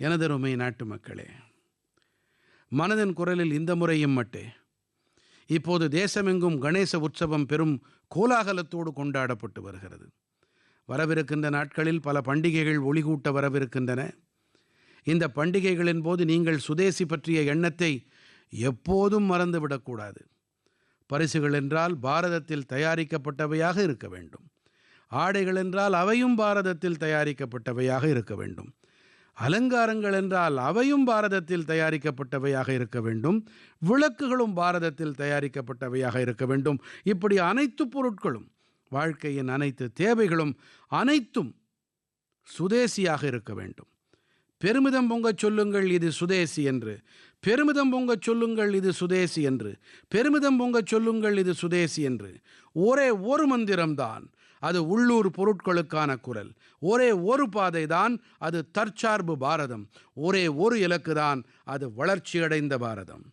எனதருமை நாட்டு மக்களே மனதின் குரலில் இந்த முறையும் மட்டே. இப்போது தேசமெங்கும் கணேச உற்சவம் பெரும் கோலாகலத்தோடு கொண்டாடப்பட்டு வருகிறது. வரவிருக்கின்ற நாட்களில் பல பண்டிகைகள் ஒளிகூட்ட வரவிருக்கின்றன. இந்த பண்டிகைகளின் போது நீங்கள் சுதேசி பற்றிய எண்ணத்தை எப்போதும் மறந்துவிடக்கூடாது. பரிசுகள் என்றால் பாரதத்தில் தயாரிக்கப்பட்டவையாக இருக்க வேண்டும். ஆடைகள் என்றால் அவையும் பாரதத்தில் தயாரிக்கப்பட்டவையாக இருக்க வேண்டும். அலங்காரங்கள் என்றால் அவையும் பாரதத்தில் தயாரிக்கப்பட்டவையாக இருக்க வேண்டும். விளக்குகளும் பாரதத்தில் தயாரிக்கப்பட்டவையாக இருக்க வேண்டும். இப்படி அனைத்து பொருட்களும் வாழ்க்கையின் அனைத்து தேவைகளும் அனைத்தும் சுதேசியாக இருக்க வேண்டும். பெருமிதம் பொங்கச் சொல்லுங்கள் இது சுதேசி என்று. பெருமிதம் பொங்கச் சொல்லுங்கள் இது சுதேசி என்று. பெருமிதம் பொங்கச் சொல்லுங்கள் இது சுதேசி என்று. ஒரே ஒரு மந்திரம்தான். அது உள்ளூர் பொருட்களுக்கான குரல். ஒரே ஒரு பாதை தான் அது தற்சார்பு பாரதம். ஒரே ஒரு இலக்கு தான் அது வளர்ச்சியடைந்த பாரதம்.